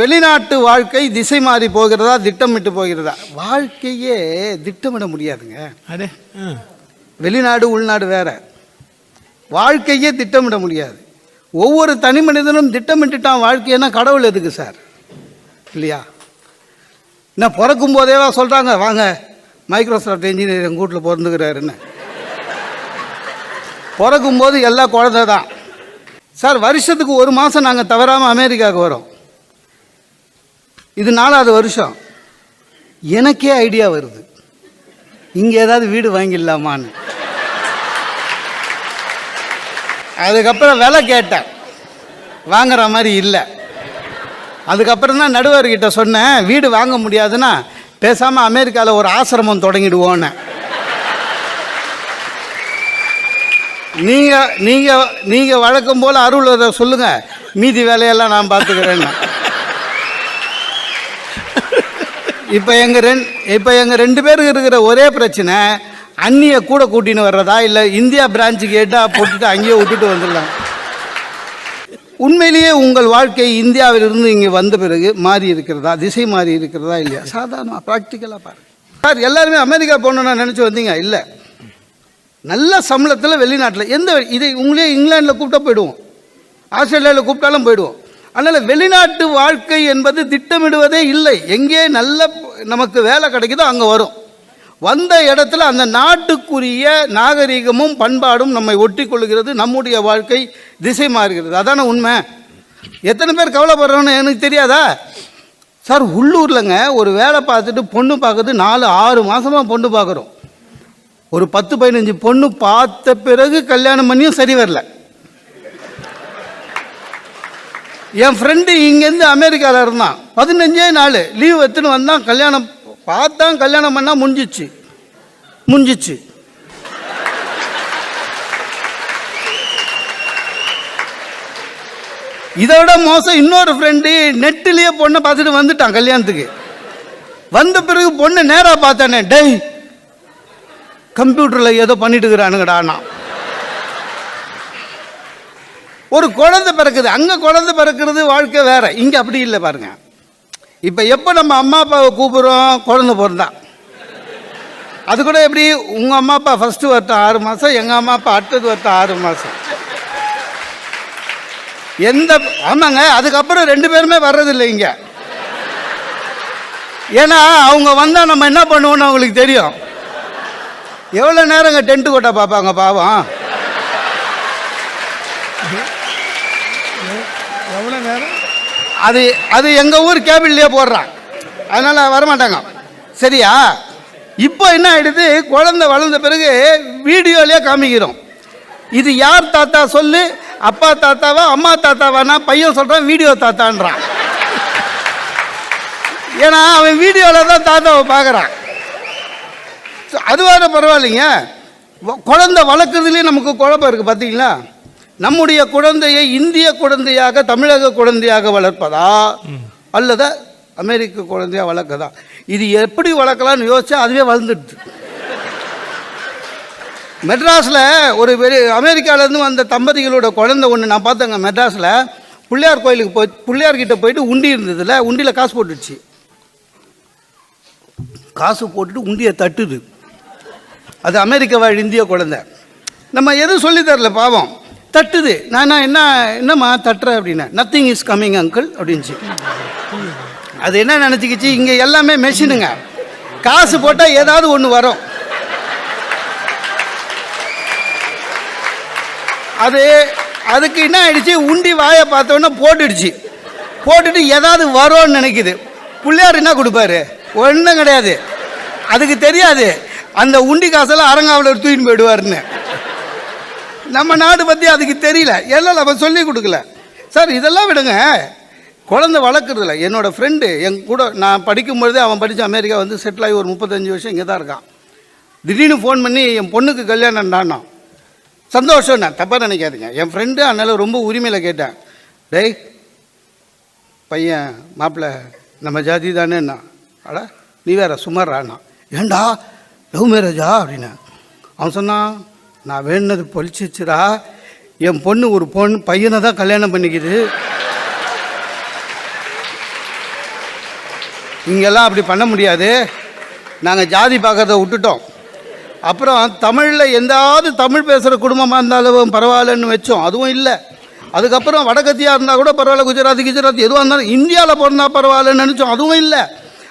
வெளிநாட்டு வாழ்க்கை திசை மாறி போகிறதா திட்டமிட்டு போகிறதா? வாழ்க்கையே திட்டமிட முடியாதுங்க. அடே வெளிநாடு உள்நாடு வேற. வாழ்க்கையே திட்டமிட முடியாது. ஒவ்வொரு தனி மனிதனும் திட்டமிட்டுட்டான் வாழ்க்கைன்னா கடவுள் எதுக்கு சார்? இல்லையா? என்ன பிறக்கும் போதேவா சொல்கிறாங்க வாங்க. மைக்ரோசாஃப்ட் இன்ஜினியர் எங்கள் வீட்டில் பிறந்துக்கிறாருன்னு பிறக்கும் போது எல்லா குழந்தை தான் சார் வருஷத்துக்கு ஒரு மாதம் நாங்கள் தவறாமல் அமெரிக்காவுக்கு வரோம். இது நாலாவது வருஷம். எனக்கே ஐடியா வருது. இங்கே ஏதாவது வீடு வாங்கிடலாமான்னு. அதுக்கப்புறம் விலை கேட்டேன். வாங்குற மாதிரி இல்லை. அதுக்கப்புறம் தான் நடுவர்கிட்ட சொன்னேன் வீடு வாங்க முடியாதுன்னா பேசாமல் அமெரிக்காவில் ஒரு ஆசிரமம் தொடங்கிடுவோன்னு. நீங்கள் நீங்கள் நீங்கள் வழக்கம் போல் அருள் சொல்லுங்கள் மீதி வேலையெல்லாம் நான் பார்த்துக்கிறேன்னு. இப்போ எங்கள் ரெண் இப்போ எங்கள் ரெண்டு பேருக்கு இருக்கிற ஒரே பிரச்சனை அண்ணியை கூட கூட்டின்னு வர்றதா? இல்லை இந்தியா பிரான்ச்சு கேட்டால் போட்டுட்டு அங்கேயே விட்டுட்டு வந்துடலாம். உண்மையிலேயே உங்கள் வாழ்க்கை இந்தியாவிலிருந்து இங்கே வந்த பிறகு மாறி இருக்கிறதா? திசை மாறி இருக்கிறதா? இல்லையா? சாதாரணமாக ப்ராக்டிக்கலாக பாருங்க. சார் எல்லாருமே அமெரிக்கா போகணுன்னு நினச்சி வந்தீங்க? இல்லை. நல்ல சம்பளத்தில் வெளிநாட்டில் எந்த இதை உங்களே இங்கிலாண்டில் கூப்பிட்டா போயிடுவோம். ஆஸ்திரேலியாவில் கூப்பிட்டாலும் போயிடுவோம். அதனால் வெளிநாட்டு வாழ்க்கை என்பது திட்டமிடுவதே இல்லை. எங்கே நல்ல நமக்கு வேலை கிடைக்குதோ அங்கே வரும். வந்த இடத்துல அந்த நாட்டுக்குரிய நாகரிகமும் பண்பாடும் நம்மை ஒட்டி கொள்கிறது நம்முடைய வாழ்க்கை திசை மாறுகிறது. அதானே உண்மை? எத்தனை பேர் கவலைப்படுறோன்னு எனக்கு தெரியாதா? சார் உள்ளூர்லங்க ஒரு வேலை பார்த்துட்டு பொண்ணு பார்க்குறது நாலு ஆறு மாதமாக பொண்ணு பார்க்குறோம். ஒரு பத்து பதினஞ்சு பொண்ணு பார்த்த பிறகு கல்யாணம் பண்ணியும் சரி வரல. என் ஃப்ரெண்டு இங்கேருந்து அமெரிக்காவில் இருந்தான். பதினஞ்சே நாள் லீவ் எடுத்துன்னு வந்தான். கல்யாணம் பார்த்தான் கல்யாணம் பண்ணால் முடிஞ்சிச்சு. முடிஞ்சிச்சு. இதை விட மோசம் இன்னொரு ஃப்ரெண்டு நெட்டிலேயே பொண்ணை பார்த்துட்டு வந்துட்டான் கல்யாணத்துக்கு. வந்த பிறகு பொண்ணை நேராக பார்த்தானே டேய் கம்ப்யூட்டரில் ஏதோ பண்ணிட்டு இருக்கிறானுங்கடா நான் ஒரு குழந்தை பிறக்குது அங்கே குழந்தை பிறக்கிறது வாழ்க்கை வேற. இங்கே அப்படி இல்லை பாருங்க. இப்போ எப்போ நம்ம அம்மா அப்பாவை கூப்பிடுறோம் குழந்தை பிறந்தா? அது கூட எப்படி? உங்கள் அம்மா அப்பா ஃபஸ்ட்டு வருத்தம் ஆறு மாதம் எங்கள் அம்மா அப்பா அடுத்தது வருத்தம் ஆறு மாதம் எந்த ஆமாங்க அதுக்கப்புறம் ரெண்டு பேருமே வர்றதில்லை இங்கே. ஏன்னா அவங்க வந்தால் நம்ம என்ன பண்ணுவோம்னு அவங்களுக்கு தெரியும். எவ்வளோ நேரங்க டென்ட்டு கொட்டா பார்ப்பாங்க பாவம். எவ்வளோ நேரம்? அது அது எங்கள் ஊர் கேபிள்லேயே போடுறான். அதனால் வரமாட்டாங்க. சரியா? இப்போ என்ன ஆகிடுது குழந்தை வளர்ந்த பிறகு வீடியோலேயே காமிக்கிறோம். இது யார் தாத்தா சொல்லு? அப்பா தாத்தாவா அம்மா தாத்தாவானா? பையன் சொல்கிறான் வீடியோ தாத்தான்றான். ஏன்னா அவன் வீடியோவில் தான் தாத்தாவை பார்க்குறான். அது பரவாயில்லைங்க. குழந்தை வளர்க்குறதுலேயே நமக்கு குழப்பம் இருக்குது பார்த்தீங்களா நம்முடைய குழந்தையை இந்திய குழந்தையாக தமிழக குழந்தையாக வளர்ப்பதா? அல்லது அமெரிக்க குழந்தையாக வளர்க்கதா? இது எப்படி வளர்க்கலாம்னு யோசிச்சா அதுவே வளர்ந்துடுது. மெட்ராஸில் ஒரு பெரிய அமெரிக்காவிலேருந்து வந்த தம்பதிகளோட குழந்தை ஒன்று நான் பார்த்தேங்க மெட்ராஸில். பிள்ளையார் கோயிலுக்கு போய் பிள்ளையார்கிட்ட போயிட்டு உண்டி இருந்ததுல உண்டியில் காசு போட்டுடுச்சு. காசு போட்டுட்டு உண்டியை தட்டுது. அது அமெரிக்க வாழ் இந்திய குழந்தை? நம்ம எதுவும் சொல்லி தரல பாவம். தட்டுது. நான் என்ன என்னம்மா தட்டுற அப்படின்னா நத்திங் இஸ் கம்மிங் அங்கிள் அப்படின்ச்சு அது என்ன நினச்சிக்கிச்சு? இங்கே எல்லாமே மெஷினுங்க காசு போட்டால் ஏதாவது ஒன்று வரும். அது அதுக்கு என்ன ஆயிடுச்சு? உண்டி வாயை பார்த்தோன்னே போட்டுடுச்சு. போட்டுட்டு ஏதாவது வரும்னு நினைக்குது. பிள்ளையார் என்ன கொடுப்பாரு? ஒன்றும் கிடையாது. அதுக்கு தெரியாது. அந்த உண்டி காசெல்லாம் அரங்காவலர் தூக்கின்னு போயிடுவாருன்னு. நம்ம நாடு பற்றி அதுக்கு தெரியல. எல்லாம் நம்ம சொல்லி கொடுக்கல. சார் இதெல்லாம் விடுங்க. குழந்தை வளர்க்குறதில்ல என்னோட ஃப்ரெண்டு என் கூட நான் படிக்கும் பொழுதே அவன் படித்த அமெரிக்கா வந்து செட்டில் ஆகி ஒரு முப்பத்தஞ்சு வருஷம் இங்கே தான் இருக்கான். திடீர்னு ஃபோன் பண்ணி என் பொண்ணுக்கு கல்யாணம் தானா சந்தோஷம் நான் தப்பாக நினைக்காதீங்க. என் ஃப்ரெண்டு அதனால் ரொம்ப உரிமையில் கேட்டேன். டேய் பையன் மாப்பிள்ளை நம்ம ஜாதி தானேண்ணா அட நீ வேற சுமாராண்ணா ஏண்டா லவ் மேரேஜா அப்படின்னு. அவன் சொன்னான் நான் வேணுனது பொழிச்சிச்சுடா என் பொண்ணு ஒரு பொண்ணு பையனை தான் கல்யாணம் பண்ணிக்குது. இங்கெல்லாம் அப்படி பண்ண முடியாது. நாங்கள் ஜாதி பார்க்கறத விட்டுட்டோம். அப்புறம் தமிழில் எந்தாவது தமிழ் பேசுகிற குடும்பமாக இருந்தாலும் பரவாயில்லன்னு வச்சோம். அதுவும் இல்லை. அதுக்கப்புறம் வடகத்தியாக இருந்தால் கூட பரவாயில்ல குஜராத் குஜராத் எதுவாக இருந்தாலும் இந்தியாவில் பிறந்தா பரவாயில்லன்னு நினச்சோம். அதுவும் இல்லை.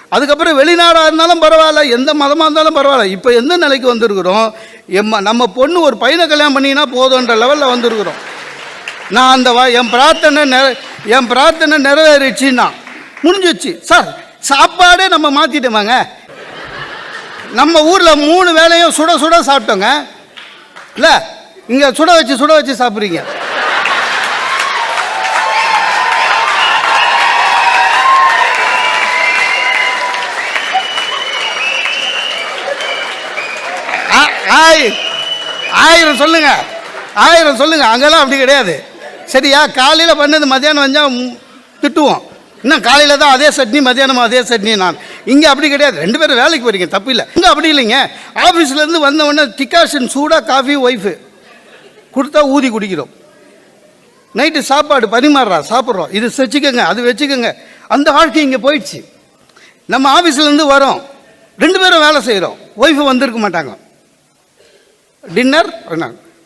அதுக்கப்புறம் வெளிநாடாக இருந்தாலும் பரவாயில்ல எந்த மதமாக இருந்தாலும் பரவாயில்ல. இப்போ எந்த நிலைக்கு வந்திருக்கிறோம்? எம்மா நம்ம பொண்ணு ஒரு பையனை கல்யாணம் பண்ணினா போதுன்ற லெவலில் வந்திருக்கிறோம். நான் அந்த வா என் பிரார்த்தனை நிற என் பிரார்த்தனை நிறைவேறிச்சுன்னா முடிஞ்சிச்சு சார் சாப்பாடே நம்ம மாற்றிட்டோமாங்க நம்ம ஊரில் மூணு வேளையும் சுட சுட சாப்பிட்டோங்க. இல்லை இங்கே சுட வச்சு சுட வச்சு சாப்பிட்றீங்க. ஆயிரம் ஆய் ஆயிரம் சொல்லுங்க. ஆயிரம் சொல்லுங்க. அங்கெல்லாம் அப்படி கிடையாது. சரியா? காலையில் பண்ணது மத்தியானம் வந்தால் திட்டுவோம். இன்னும் காலையில் தான் அதே சட்னி மத்தியானம் அதே சட்னி நான். இங்கே அப்படி கிடையாது. ரெண்டு பேரும் வேலைக்கு போகிறீங்க தப்பு இல்லை. இங்கே அப்படி இல்லைங்க. ஆஃபீஸ்லேருந்து வந்த உடனே டிகாஷன் சூடாக காஃபி ஒய்ஃபு. கொடுத்தா ஊதி குடிக்கிறோம். நைட்டு சாப்பாடு பரிமாறுறா. சாப்பிட்றோம். இது வச்சுக்கோங்க அது வச்சுக்கோங்க. அந்த வாழ்க்கை இங்கே போயிடுச்சு. நம்ம ஆஃபீஸ்லேருந்து வரோம். ரெண்டு பேரும் வேலை செய்கிறோம் ஒய்ஃபு வந்திருக்க மாட்டாங்க. டின்னர்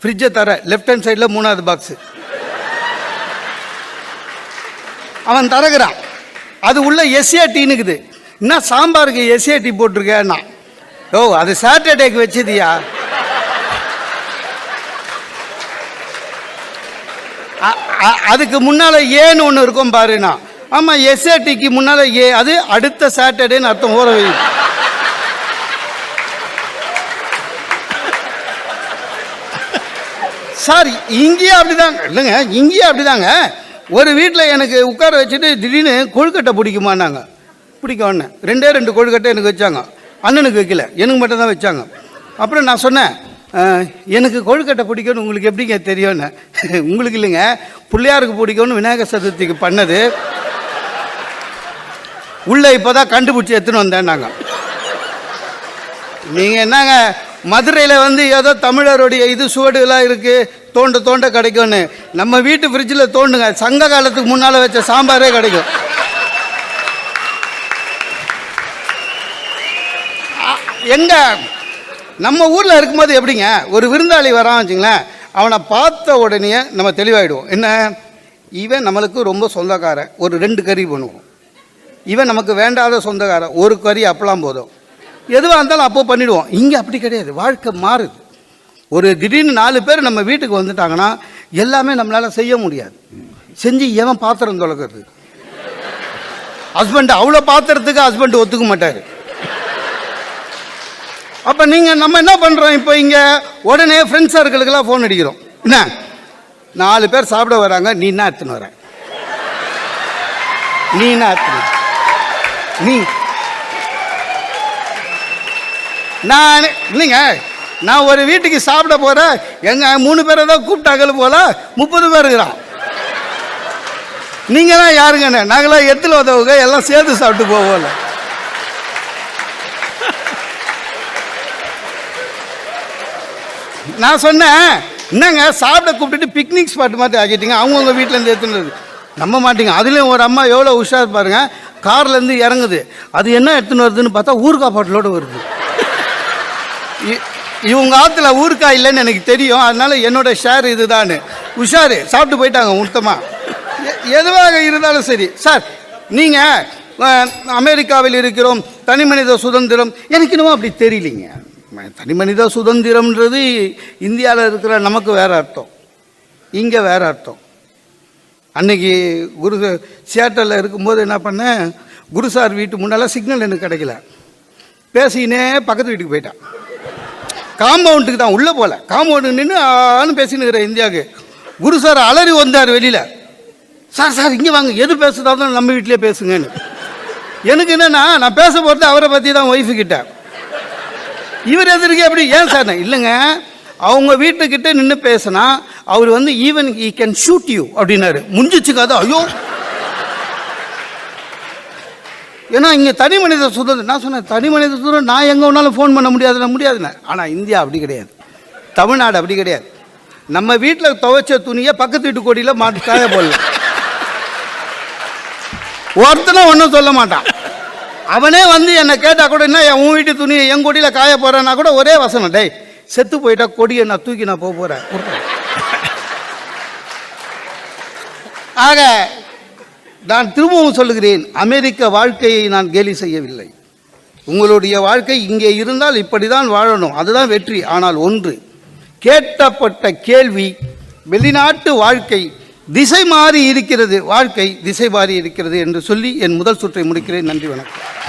ஃப்ரிட்ஜை தர. லெஃப்ட் ஹேண்ட் சைடில் மூணாவது பாக்ஸு அவன் தரகிறான். அது உள்ள எஸ்ஏடின்னுக்குது என்ன சாம்பாருக்கு எஸ்ஏடி போட்டிருக்கேன்னா? ஓ அது சாட்டர்டேக்கு வச்சதியா? அதுக்கு முன்னால் ஏன்னு ஒன்று இருக்கும் பாருண்ணா. ஆமாம் எஸ்ஏடிக்கு முன்னால் ஏ அது அடுத்த சாட்டர்டேன்னு அர்த்தம். ஓர வை சார் இங்கேயும் அப்படிதாங்க இல்லைங்க இங்கேயும் அப்படிதாங்க. ஒரு வீட்டில் எனக்கு உட்கார வச்சுட்டு திடீர்னு கொழுக்கட்டை பிடிக்குமான்னாங்க. பிடிக்கும்னு. ரெண்டே ரெண்டு கொழுக்கட்டை எனக்கு வச்சாங்க. அண்ணனுக்கு வைக்கல. எனக்கு மட்டும் தான் வச்சாங்க. அப்புறம் நான் சொன்னேன் எனக்கு கொழுக்கட்டை பிடிக்கும்னு உங்களுக்கு எப்படிங்க தெரியும்னு? உங்களுக்கு இல்லைங்க. பிள்ளையாருக்கு பிடிக்கும்னு விநாயகர் சதுர்த்திக்கு பண்ணது. உள்ளே இப்போ தான் கண்டுபிடிச்சி எடுத்துன்னு வந்தேன் நாங்கள் நீங்கள் என்னங்க மதுரையில் வந்து ஏதோ தமிழருடைய இது சுவடுகளாக இருக்குது தோண்ட தோண்ட கிடைக்கும்னு. நம்ம வீட்டு ஃப்ரிட்ஜில் தோண்டுங்க. சங்க காலத்துக்கு முன்னால் வச்ச சாம்பாரே கிடைக்கும். எங்க? நம்ம ஊரில் இருக்கும்போது எப்படிங்க? ஒரு விருந்தாளி வரான் வச்சுங்களேன். அவனை பார்த்த உடனே நம்ம தெளிவாயிடுவோம். என்ன? இவன் நம்மளுக்கு ரொம்ப சொந்தக்காரன். ஒரு ரெண்டு கறி பண்ணுவோம். இவன் நமக்கு வேண்டாத சொந்தக்காரன். ஒரு கறி அப்பெல்லாம் போதும். எதுவாக இருந்தாலும் அப்போ பண்ணிடுவோம். இங்கே அப்படி கிடையாது. வாழ்க்கை மாறுது. ஒரு திடீர்னு நாலு பேர் நம்ம வீட்டுக்கு வந்துட்டாங்கன்னா எல்லாமே நம்மளால் செய்ய முடியாது. செஞ்சு எவன் பாத்திரம் தொலைக்கிறது. ஹஸ்பண்ட் அவ்வளோ பாத்திரத்துக்கு ஹஸ்பண்ட் ஒத்துக்க மாட்டார். அப்போ நீங்கள் நம்ம என்ன பண்ணுறோம் இப்போ இங்கே? உடனே ஃப்ரெண்ட்ஸ் சர்க்கிளுக்கெல்லாம் ஃபோன் அடிக்கிறோம். என்ன? நாலு பேர் சாப்பிட வராங்க நீ என்ன எடுத்துன்னு வர? நீ என்ன எடுத்துன்னு நீ. நான் இல்லைங்க. நான் ஒரு வீட்டுக்கு சாப்பிட போகிறேன் எங்கள் மூணு பேரை தான் கூப்பிட்டாங்கன்னு போல முப்பது பேர் இருக்கிறான். நீங்களாம் யாருங்கண்ணே நாங்களாம் எத்தில் உதவுங்க எல்லாம் சேர்த்து சாப்பிட்டு போவோம்ல. நான் சொன்னேன் என்னங்க சாப்பிட கூப்பிட்டுட்டு பிக்னிக் ஸ்பாட் மாதிரி ஆக்கிட்டீங்க. அவங்கவுங்க வீட்டிலேருந்து எடுத்துன்னு நம்ப மாட்டீங்க. அதுலேயும் ஒரு அம்மா எவ்வளோ உஷார் பாருங்க கார்லேருந்து இறங்குது. அது என்ன எடுத்துன்னு வருதுன்னு பார்த்தா ஊறுகாய் பாட்டிலோடு வருது. இவங்க ஆற்றுல ஊருக்கா இல்லைன்னு எனக்கு தெரியும். அதனால என்னோட ஷேர் இதுதான் உஷாரு சாப்பிட்டு போயிட்டாங்க மொத்தமாக எதுவாக இருந்தாலும் சரி. சார் நீங்கள் அமெரிக்காவில் இருக்கிறோம் தனி மனித சுதந்திரம். எனக்கு இன்னமும் அப்படி தெரியலிங்க. தனி மனித சுதந்திரம்ன்றது இந்தியாவில் இருக்கிற நமக்கு வேறு அர்த்தம். இங்கே வேறு அர்த்தம். அன்னைக்கு குரு சியாட்டலில் இருக்கும்போது என்ன பண்ணேன் குரு சார் வீட்டு முன்னால் சிக்னல் எனக்கு கிடைக்கல. பேசினே பக்கத்து வீட்டுக்கு போயிட்டான். காம்பவுண்டுக்கு தான் உள்ளே போகல காம்பவுண்டு நின்று ஆன்னு பேசின்னு இருக்கிறேன் இந்தியாவுக்கு. குரு சார் அலறி வந்தார் வெளியில். சார் சார் இங்கே வாங்க. எது பேசுறதாலும் நம்ம வீட்டிலே பேசுங்கன்னு. எனக்கு என்னென்னா நான் பேச போகிறது அவரை பற்றி தான் ஒய்ஃபு கிட்ட. இவர் எதிர்க்கு எப்படி? ஏன் சார்? நான் இல்லைங்க. அவங்க வீட்டுக்கிட்ட நின்று பேசினா அவர் வந்து even he can shoot you அப்படின்னாரு. முடிஞ்சிச்சுக்காது ஐயோ ஏன்னா இங்கே தனி மனித சுதந்திரம் நான் சொன்னேன் தனி மனித சுதந்திரம் நான் எங்கே வேணாலும் ஃபோன் பண்ண முடியாதுன்னா முடியாதுண்ணே ஆனால் இந்தியா அப்படி கிடையாது. தமிழ்நாடு அப்படி கிடையாது. நம்ம வீட்டில் துவைச்ச துணியை பக்கத்து வீட்டு கொடியில் மாட்டு காய போடலாம் ஒருத்தனும் ஒன்றும் சொல்ல மாட்டான். அவனே வந்து என்னை கேட்டால் கூட என்ன என் உன் வீட்டு துணி என் கொடியில் காய போகிறேன்னா கூட ஒரே வசனம் டேய் செத்து போயிட்டா கொடியை நான் தூக்கி நான் போக போகிறேன் ஆக நான் திரும்பவும் சொல்லுகிறேன் அமெரிக்க வாழ்க்கையை நான் கேலி செய்யவில்லை. உங்களுடைய வாழ்க்கை இங்கே இருந்தால் இப்படிதான் வாழணும் அதுதான் வெற்றி. ஆனால் ஒன்று கேட்டப்பட்ட கேள்வி வெளிநாட்டு வாழ்க்கை திசை மாறி இருக்கிறது வாழ்க்கை திசை மாறி இருக்கிறது என்று சொல்லி என் முதல் சுற்றை முடிக்கிறேன். நன்றி வணக்கம்.